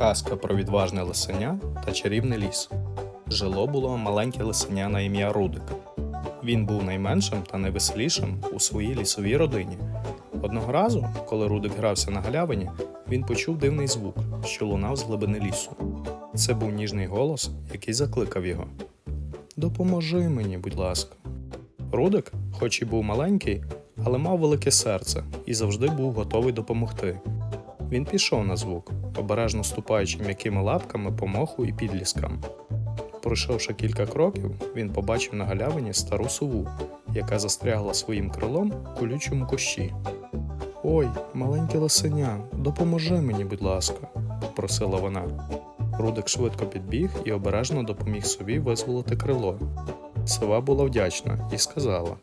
Казка про відважне лисеня та чарівний ліс. Жило було маленьке лисеня на ім'я Рудик. Він був найменшим та найвеселішим у своїй лісовій родині. Одного разу, коли Рудик грався на галявині, він почув дивний звук, що лунав з глибини лісу. Це був ніжний голос, який закликав його. Допоможи мені, будь ласка. Рудик, хоч і був маленький, але мав велике серце і завжди був готовий допомогти. Він пішов на звук, обережно ступаючи м'якими лапками по моху і підліскам. Пройшовши кілька кроків, він побачив на галявині стару сову, яка застрягла своїм крилом у колючому кущі. Ой, маленьке лисеня, допоможи мені, будь ласка, попросила вона. Рудик швидко підбіг і обережно допоміг сові визволити крило. Сова була вдячна і сказала: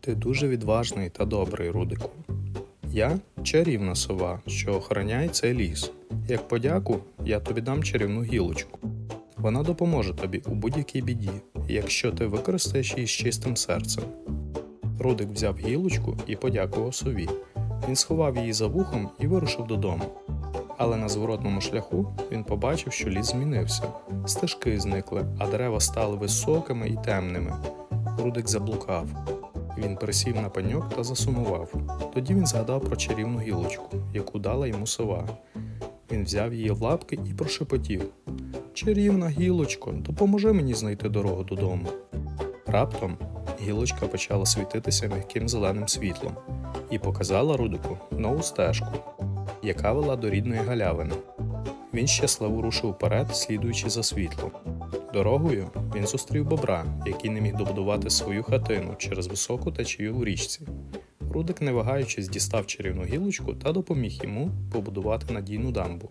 Ти дуже відважний та добрий, Рудику. Я чарівна сова, що охороняє цей ліс. Як подяку, я тобі дам чарівну гілочку. Вона допоможе тобі у будь-якій біді, якщо ти використаєш її з чистим серцем. Рудик взяв гілочку і подякував сові. Він сховав її за вухом і вирушив додому. Але на зворотному шляху він побачив, що ліс змінився. Стежки зникли, а дерева стали високими і темними. Рудик заблукав. Він присів на пеньок та засумував. Тоді він згадав про чарівну гілочку, яку дала йому сова. Він взяв її в лапки і прошепотів: Чарівна гілочко, допоможи мені знайти дорогу додому. Раптом гілочка почала світитися м'яким зеленим світлом і показала Рудику нову стежку, яка вела до рідної галявини. Він щасливо рушив вперед, слідуючи за світлом. Дорогою він зустрів бобра, який не міг добудувати свою хатину через високу течію в річці. Рудик, не вагаючись, дістав чарівну гілочку та допоміг йому побудувати надійну дамбу.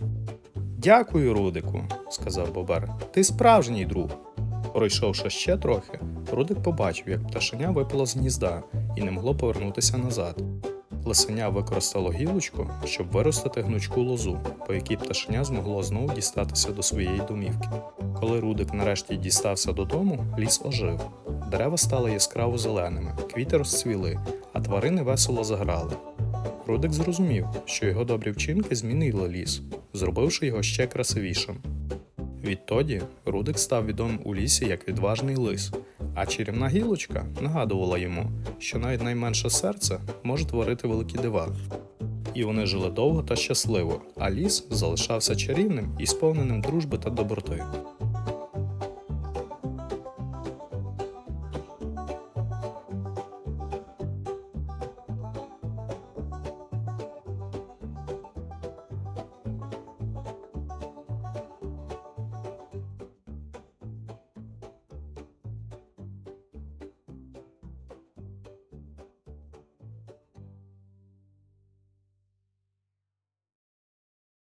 Дякую, Рудику, сказав Бобер. Ти справжній друг. Пройшовши ще трохи, Рудик побачив, як пташеня випало з гнізда і не могло повернутися назад. Лисеня використало гілочку, щоб виростити гнучку лозу, по якій пташеня змогло знову дістатися до своєї домівки. Коли Рудик нарешті дістався додому, ліс ожив. Дерева стали яскраво зеленими, квіти розцвіли, а тварини весело заграли. Рудик зрозумів, що його добрі вчинки змінили ліс, зробивши його ще красивішим. Відтоді Рудик став відомим у лісі як відважний лис, а чарівна гілочка нагадувала йому, що навіть найменше серце може творити великі дива. І вони жили довго та щасливо, а ліс залишався чарівним і сповненим дружби та доброти.